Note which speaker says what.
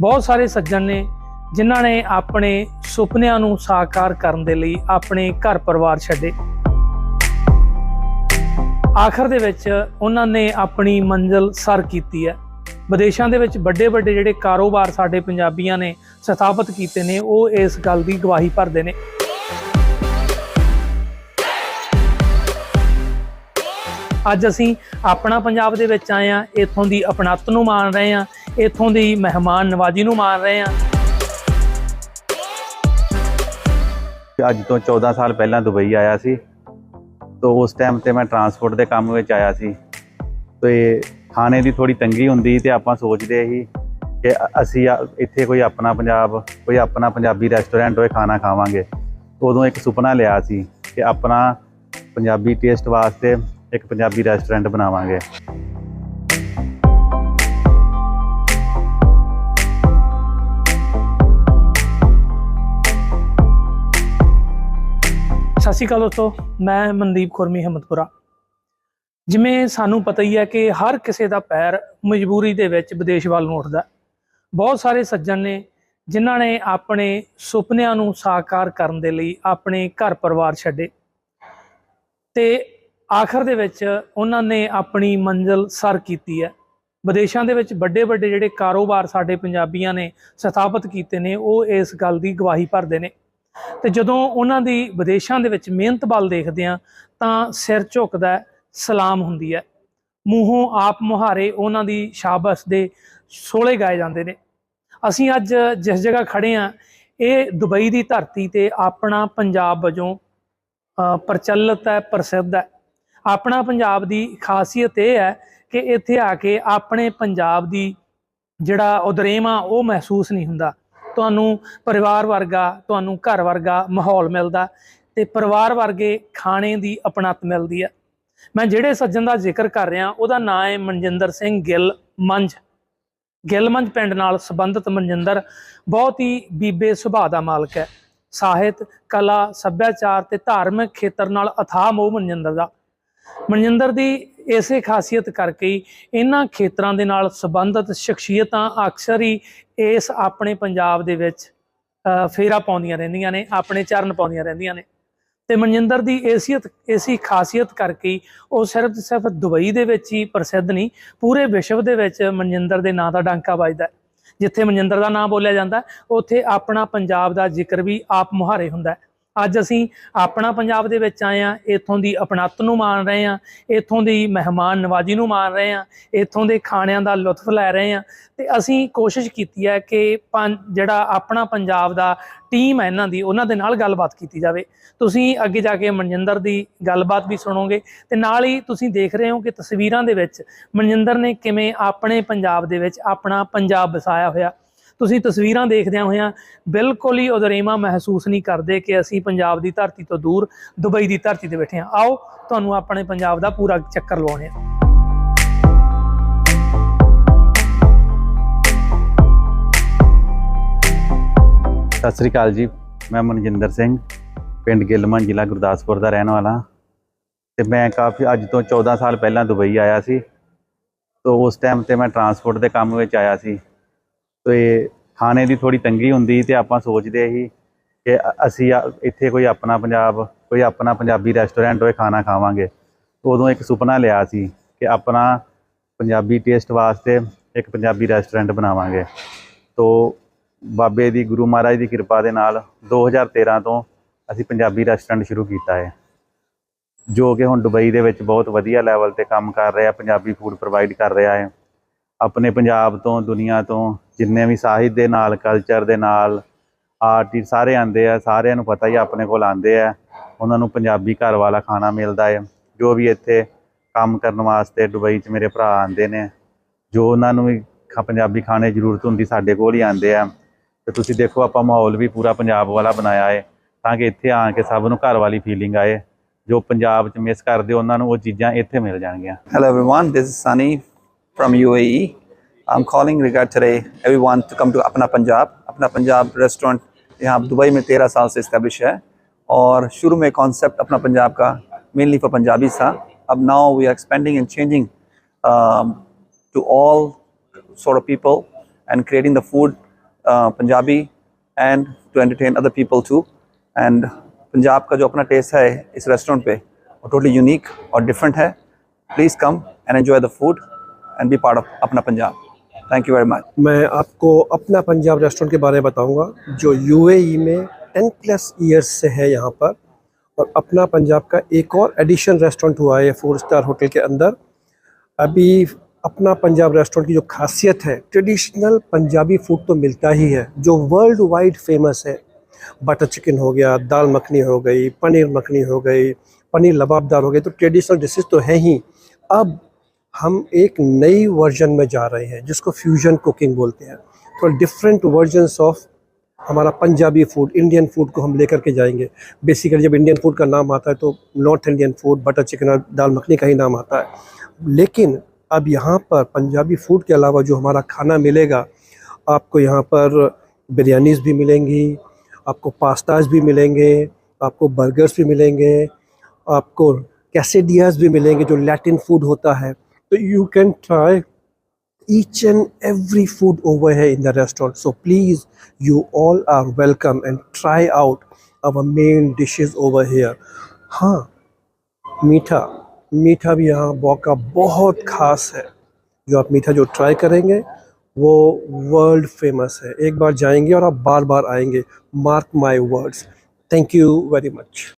Speaker 1: ਬਹੁਤ ਸਾਰੇ ਸੱਜਣ ਨੇ ਜਿਨ੍ਹਾਂ ਨੇ ਆਪਣੇ ਸੁਪਨਿਆਂ ਨੂੰ ਸਾਕਾਰ ਕਰਨ ਦੇ ਲਈ ਆਪਣੇ ਘਰ ਪਰਿਵਾਰ ਛੱਡੇ। ਆਖਰ ਦੇ ਵਿੱਚ ਉਹਨਾਂ ਨੇ ਆਪਣੀ ਮੰਜ਼ਿਲ ਸਰ ਕੀਤੀ ਹੈ। ਵਿਦੇਸ਼ਾਂ ਦੇ ਵਿੱਚ ਵੱਡੇ ਵੱਡੇ ਜਿਹੜੇ ਕਾਰੋਬਾਰ ਸਾਡੇ ਪੰਜਾਬੀਆਂ ਨੇ ਸਥਾਪਿਤ ਕੀਤੇ ਨੇ, ਉਹ ਇਸ ਗੱਲ ਦੀ ਗਵਾਹੀ ਭਰਦੇ ਨੇ। ਅੱਜ ਅਸੀਂ ਆਪਣਾ ਪੰਜਾਬ ਦੇ ਵਿੱਚ ਆਏ ਆ ਇੱਥੋਂ ਦੀ ਅਪਣਤ ਨੂੰ ਮਾਣ ਰਹੇ ਆ ਇੱਥੋਂ ਦੀ ਮਹਿਮਾਨ ਨਵਾਜ਼ੀ ਨੂੰ ਮਾਣ ਰਹੇ ਆ
Speaker 2: ਅੱਜ ਤੋਂ 14 ਸਾਲ ਪਹਿਲਾਂ ਦੁਬਈ ਆਇਆ ਸੀ। ਤੋਂ ਉਸ ਟਾਈਮ ਤੇ ਮੈਂ ਟਰਾਂਸਪੋਰਟ ਦੇ ਕੰਮ ਵਿੱਚ ਆਇਆ ਸੀ। ਤੇ ਖਾਣੇ ਦੀ ਥੋੜੀ ਤੰਗੀ ਹੁੰਦੀ ਤੇ ਆਪਾਂ ਸੋਚਦੇ ਸੀ ਕਿ ਅਸੀਂ ਇੱਥੇ ਕੋਈ ਆਪਣਾ ਪੰਜਾਬ, ਕੋਈ ਆਪਣਾ ਪੰਜਾਬੀ ਰੈਸਟੋਰੈਂਟ ਹੋਏ ਖਾਣਾ ਖਾਵਾਂਗੇ। ਉਦੋਂ ਇੱਕ ਸੁਪਨਾ ਲਿਆ ਸੀ ਕਿ ਆਪਣਾ ਪੰਜਾਬੀ ਟੇਸਟ ਵਾਸਤੇ ਇੱਕ ਪੰਜਾਬੀ ਰੈਸਟੋਰੈਂਟ ਬਣਾਵਾਂਗੇ।
Speaker 1: ਸ਼੍ਰੀ ਅਕਾਲ ਦੋਸਤੋ, ਮੈਂ ਮਨਦੀਪ ਖੁਰਮੀ ਹਿੰਮਤਪੁਰਾ ਜਿਵੇਂ ਸਾਨੂੰ ਪਤਾ ਹੀ ਹੈ ਕਿ ਹਰ ਕਿਸੇ ਦਾ ਪੈਰ ਮਜਬੂਰੀ ਦੇ ਵਿੱਚ ਵਿਦੇਸ਼ ਵੱਲ ਨੂੰ ਉੱਠਦਾ ਬਹੁਤ ਸਾਰੇ ਸੱਜਣ ਨੇ, ਜਿਨ੍ਹਾਂ ਨੇ ਆਪਣੇ ਸੁਪਨਿਆਂ ਨੂੰ ਸਾਕਾਰ ਕਰਨ ਦੇ ਲਈ ਆਪਣੇ ਘਰ ਪਰਿਵਾਰ ਛੱਡੇ। ਤੇ ਆਖਰ ਦੇ ਵਿੱਚ ਉਹਨਾਂ ਨੇ ਆਪਣੀ ਮੰਜ਼ਿਲ ਸਰ ਕੀਤੀ ਹੈ। ਵਿਦੇਸ਼ਾਂ ਦੇ ਵਿੱਚ ਵੱਡੇ ਵੱਡੇ ਜਿਹੜੇ ਕਾਰੋਬਾਰ ਸਾਡੇ ਪੰਜਾਬੀਆਂ ਨੇ ਸਥਾਪਿਤ ਕੀਤੇ ਨੇ, ਉਹ ਇਸ ਗੱਲ ਦੀ ਗਵਾਹੀ ਭਰਦੇ ਨੇ। ਤੇ ਜਦੋਂ ਉਹਨਾਂ ਦੀ ਵਿਦੇਸ਼ਾਂ ਦੇ ਵਿੱਚ ਮਿਹਨਤ ਵੱਲ ਦੇਖਦੇ ਆ ਤਾਂ ਸਿਰ ਝੁਕਦਾ ਸਲਾਮ ਹੁੰਦੀ ਹੈ। ਮੂੰਹੋਂ ਆਪ ਮੁਹਾਰੇ ਉਹਨਾਂ ਦੀ ਸ਼ਾਬਾਸ਼ ਦੇ ਸੋਲੇ ਗਾਏ ਜਾਂਦੇ ਨੇ। ਅਸੀਂ ਅੱਜ ਜਿਸ ਜਗ੍ਹਾ ਖੜੇ ਆ ਇਹ ਦੁਬਈ ਦੀ ਧਰਤੀ ਤੇ ਆਪਣਾ ਪੰਜਾਬ ਵਜੋਂ ਅ, ਪ੍ਰਚਲਿਤ ਹੈ ਪ੍ਰਸਿੱਧ ਹੈ। ਆਪਣਾ ਪੰਜਾਬ ਦੀ ਖਾਸੀਅਤ ਇਹ ਹੈ ਕਿ ਇੱਥੇ ਆ ਕੇ ਆਪਣੇ ਪੰਜਾਬ ਦੀ ਜਿਹੜਾ ਉਦਰੇਮ ਉਹ ਮਹਿਸੂਸ ਨਹੀਂ ਹੁੰਦਾ। ਤੁਹਾਨੂੰ ਪਰਿਵਾਰ ਵਰਗਾ, ਤੁਹਾਨੂੰ ਘਰ ਵਰਗਾ ਮਾਹੌਲ ਮਿਲਦਾ ਤੇ ਪਰਿਵਾਰ ਵਰਗੇ ਖਾਣੇ ਦੀ ਅਪਣਤ ਮਿਲਦੀ ਹੈ ਮੈਂ ਜਿਹੜੇ ਸੱਜਣ ਦਾ ਜ਼ਿਕਰ ਕਰ ਰਿਹਾ, ਉਹਦਾ ਨਾਂ ਹੈ ਮਨਜਿੰਦਰ ਸਿੰਘ ਗਿੱਲ ਮੰਝ। ਗਿੱਲ ਮੰਝ ਪਿੰਡ ਨਾਲ ਸੰਬੰਧਿਤ ਮਨਜਿੰਦਰ ਬਹੁਤ ਹੀ ਬੀਬੇ ਸੁਭਾਅ ਦਾ ਮਾਲਕ ਹੈ। ਸਾਹਿਤ, ਕਲਾ, ਸੱਭਿਆਚਾਰ ਤੇ ਧਾਰਮਿਕ ਖੇਤਰ ਨਾਲ ਅਥਾਹ ਮੋਹ ਮਨਜਿੰਦਰ ਦਾ। ਮਨਜਿੰਦਰ ਦੀ ਇਸੇ ਖਾਸੀਅਤ ਕਰਕੇ ਹੀ ਇਹਨਾਂ ਖੇਤਰਾਂ ਦੇ ਨਾਲ ਸੰਬੰਧਿਤ ਸ਼ਖਸੀਅਤਾਂ ਅਕਸਰ ਹੀ ਇਸ ਆਪਣੇ ਪੰਜਾਬ ਦੇ ਵਿੱਚ ਫੇਰਾ ਪਾਉਂਦੀਆਂ ਰਹਿੰਦੀਆਂ ਨੇ, ਆਪਣੇ ਚਰਨ ਪਾਉਂਦੀਆਂ ਰਹਿੰਦੀਆਂ ਨੇ। ਤੇ ਮਨਜਿੰਦਰ ਦੀ ਏਸੀਅਤ ਇਸੀ ਖਾਸੀਅਤ ਕਰਕੇ ਉਹ ਸਿਰਫ ਤੇ ਸਿਰਫ ਦੁਬਈ ਦੇ ਵਿੱਚ ਹੀ ਪ੍ਰਸਿੱਧ ਨਹੀਂ, ਪੂਰੇ ਵਿਸ਼ਵ ਦੇ ਵਿੱਚ ਮਨਜਿੰਦਰ ਦੇ ਨਾਂ ਦਾ ਡਾਂਕਾ ਵੱਜਦਾ ਜਿੱਥੇ ਮਨਜਿੰਦਰ ਦਾ ਨਾਂ ਬੋਲਿਆ ਜਾਂਦਾ ਉੱਥੇ ਆਪਣਾ ਪੰਜਾਬ ਦਾ ਜ਼ਿਕਰ ਵੀ ਆਪ ਮੁਹਾਰੇ ਹੁੰਦਾ ਅੱਜ ਅਸੀਂ ਆਪਣਾ ਪੰਜਾਬ ਦੇ ਵਿੱਚ ਆਏ ਆ ਇੱਥੋਂ ਦੀ ਅਪਣੱਤ ਨੂੰ ਮਾਣ ਰਹੇ ਆ ਇੱਥੋਂ ਦੀ ਮਹਿਮਾਨ ਨਵਾਜ਼ੀ ਨੂੰ ਮਾਣ ਰਹੇ ਆ ਇੱਥੋਂ ਦੇ ਖਾਣਿਆਂ ਦਾ ਲੁਤਫ ਲੈ ਰਹੇ ਆ ਤੇ ਅਸੀਂ ਕੋਸ਼ਿਸ਼ ਕੀਤੀ ਹੈ ਕਿ ਪੰ- ਜਿਹੜਾ ਆਪਣਾ ਪੰਜਾਬ ਦਾ ਟੀਮ ਹੈ ਇਹਨਾਂ ਦੀ, ਉਹਨਾਂ ਦੇ ਨਾਲ ਗੱਲਬਾਤ ਕੀਤੀ ਜਾਵੇ। ਤੁਸੀਂ ਅੱਗੇ ਜਾ ਕੇ ਮਨਜਿੰਦਰ ਦੀ ਗੱਲਬਾਤ ਵੀ ਸੁਣੋਗੇ ਤੇ ਨਾਲ ਹੀ ਤੁਸੀਂ ਦੇਖ ਰਹੇ ਹੋ ਕਿ ਤਸਵੀਰਾਂ ਦੇ ਵਿੱਚ ਮਨਜਿੰਦਰ ਨੇ ਕਿਵੇਂ ਆਪਣੇ ਪੰਜਾਬ ਦੇ ਵਿੱਚ ਆਪਣਾ ਪੰਜਾਬ ਵਸਾਇਆ ਹੋਇਆ। ਤੁਸੀਂ ਤਸਵੀਰਾਂ ਦੇਖਦਿਆਂ ਹੋਇਆਂ ਬਿਲਕੁਲ ਹੀ ਉਦਰੇਮਾ ਮਹਿਸੂਸ ਨਹੀਂ ਕਰਦੇ ਕਿ ਅਸੀਂ ਪੰਜਾਬ ਦੀ ਧਰਤੀ ਤੋਂ ਦੂਰ, ਦੁਬਈ ਦੀ ਧਰਤੀ ਤੇ ਬੈਠੇ ਹਾਂ। ਆਓ, ਤੁਹਾਨੂੰ ਆਪਣੇ ਪੰਜਾਬ ਦਾ ਪੂਰਾ ਚੱਕਰ ਲਵਾਉਣੇ ਆ
Speaker 2: ਸਤਿ ਸ੍ਰੀ ਅਕਾਲ ਜੀ। ਮੈਂ ਮਨਜਿੰਦਰ ਸਿੰਘ, ਪਿੰਡ ਗਿੱਲਮਨ ਜ਼ਿਲ੍ਹਾ ਗੁਰਦਾਸਪੁਰ ਦਾ ਰਹਿਣ ਵਾਲਾ। ਤੇ ਮੈਂ ਕਾਫੀ, ਅੱਜ ਤੋਂ 14 ਸਾਲ ਪਹਿਲਾਂ ਦੁਬਈ ਆਇਆ ਸੀ। ਤੋਂ ਉਸ ਟਾਈਮ ਤੇ ਮੈਂ ਟਰਾਂਸਪੋਰਟ ਦੇ ਕੰਮ ਵਿੱਚ ਆਇਆ ਸੀ। ਤੇ ਖਾਣੇ ਦੀ ਥੋੜੀ ਤੰਗੀ ਹੁੰਦੀ ਤੇ ਆਪਾਂ ਸੋਚਦੇ ਸੀ ਕਿ ਅਸੀਂ ਇੱਥੇ ਕੋਈ ਆਪਣਾ ਪੰਜਾਬ, ਕੋਈ ਆਪਣਾ ਪੰਜਾਬੀ ਰੈਸਟੋਰੈਂਟ ਹੋਏ, ਖਾਣਾ ਖਾਵਾਂਗੇ। ਉਦੋਂ ਇੱਕ ਸੁਪਨਾ ਲਿਆ ਸੀ ਕਿ ਆਪਣਾ ਪੰਜਾਬੀ ਟੇਸਟ ਵਾਸਤੇ ਇੱਕ ਪੰਜਾਬੀ ਰੈਸਟੋਰੈਂਟ ਬਣਾਵਾਂਗੇ। ਤੋਂ ਬਾਬੇ ਦੀ, ਗੁਰੂ ਮਹਾਰਾਜ ਦੀ ਕਿਰਪਾ ਦੇ ਨਾਲ 2013 ਤੋਂ ਅਸੀਂ ਪੰਜਾਬੀ ਰੈਸਟੋਰੈਂਟ ਸ਼ੁਰੂ ਕੀਤਾ ਹੈ। ਜੋ ਕਿ ਹੁਣ ਦੁਬਈ ਦੇ ਵਿੱਚ ਬਹੁਤ ਵਧੀਆ ਲੈਵਲ ਤੇ ਕੰਮ ਕਰ ਰਿਹਾ, ਪੰਜਾਬੀ ਫੂਡ ਪ੍ਰੋਵਾਈਡ ਕਰ ਰਿਹਾ ਹੈ। ਆਪਣੇ ਪੰਜਾਬ ਤੋਂ ਦੁਨੀਆ ਤੋਂ ਜਿੰਨੇ ਵੀ ਸਾਹਿਤ ਦੇ ਨਾਲ ਕਲਚਰ ਦੇ ਨਾਲ ਆਰਟਿਸਟ ਸਾਰੇ ਆਂਦੇ ਆ ਸਾਰਿਆਂ ਨੂੰ ਪਤਾ ਹੀ ਆਪਣੇ ਕੋਲ ਆਂਦੇ ਆ। ਉਹਨਾਂ ਨੂੰ ਪੰਜਾਬੀ ਘਰ ਵਾਲਾ ਖਾਣਾ ਮਿਲਦਾ ਹੈ ਜੋ ਵੀ ਇੱਥੇ ਕੰਮ ਕਰਨ ਵਾਸਤੇ ਦੁਬਈ 'ਚ ਮੇਰੇ ਭਰਾ ਆਂਦੇ ਨੇ ਜੋ ਉਹਨਾਂ ਨੂੰ ਵੀ ਖਾ- ਪੰਜਾਬੀ ਖਾਣੇ ਦੀ ਜ਼ਰੂਰਤ ਹੁੰਦੀ ਸਾਡੇ ਕੋਲ ਹੀ ਆਂਦੇ ਆ। ਤੇ ਤੁਸੀਂ ਦੇਖੋ ਆਪਾਂ ਮਾਹੌਲ ਵੀ ਪੂਰਾ ਪੰਜਾਬ ਵਾਲਾ ਬਣਾਇਆ ਹੈ ਤਾਂ ਕਿ ਇੱਥੇ ਆ ਕੇ ਸਭ ਨੂੰ ਘਰ ਵਾਲੀ ਫੀਲਿੰਗ ਆਏ। ਜੋ ਪੰਜਾਬ 'ਚ ਮਿਸ ਕਰਦੇ ਉਹਨਾਂ ਨੂੰ ਉਹ ਚੀਜ਼ਾਂ ਇੱਥੇ ਮਿਲ ਜਾਣਗੀਆਂ।
Speaker 3: Hello everyone, this is Sunny from UAE. I'm calling regard today everyone to come to अपना पंजाब अपना पंजाब रेस्टोरेंट यहाँ दुबई में तेरह साल से इस्टेब्लिश है और शुरू में कॉन्सेप्ट अपना पंजाब का मेनली फॉर पंजाबी था अब now we are expanding and changing to all sort of people and creating the food uh, Punjabi and to entertain other people too. And Punjab का जो अपना टेस्ट है इस रेस्टोरेंट पे वो टोटली यूनिक और डिफरेंट है please come and enjoy the food And be part of Apna Punjab thank you very much
Speaker 4: मैं आपको अपना पंजाब रेस्टोरेंट के बारे में बताऊँगा, जो यूएई में टेन प्लस ईयर्स से है यहाँ पर, और अपना पंजाब का एक और एडिशन रेस्टोरेंट हुआ है फोर स्टार होटल के अंदर। अभी अपना पंजाब रेस्टोरेंट की जो खासियत है ट्रेडिशनल पंजाबी फ़ूड तो मिलता ही है, जो वर्ल्ड वाइड फ़ेमस है। बटर चिकन हो गया, दाल मखनी हो गई, पनीर मखनी हो गई, पनीर लबाबदार हो गई तो ट्रेडिशनल डिशेज तो है ही। अब हम एक नई वर्जन में जा रहे हैं, जिसको फ्यूजन कुकिंग बोलते हैं। तो डिफरेंट वर्जन्स ऑफ़ हमारा पंजाबी फ़ूड इंडियन फ़ूड को हम लेकर के जाएँगे। बेसिकली जब इंडियन फ़ूड का नाम आता है तो north Indian food butter chicken और दाल मखनी का ही नाम आता है। लेकिन अब यहाँ पर पंजाबी फ़ूड के अलावा जो हमारा खाना मिलेगा, आपको यहाँ पर बिरयानीज भी मिलेंगी, आपको पास्ताज भी मिलेंगे, आपको बर्गर्स भी मिलेंगे, आपको कैसेडियाज भी मिलेंगे, जो लैटिन फ़ूड होता है। तो you can try each and every food over है in the restaurant so please you all are welcome and try out our main dishes over here हाँ मीठा मीठा भी यहाँ बौका बहुत खास है। जो आप मीठा जो ट्राई करेंगे, वो वर्ल्ड फ़ेमस है। एक बार जाएँगे और आप बार बार आएँगे। Mark my words thank you very much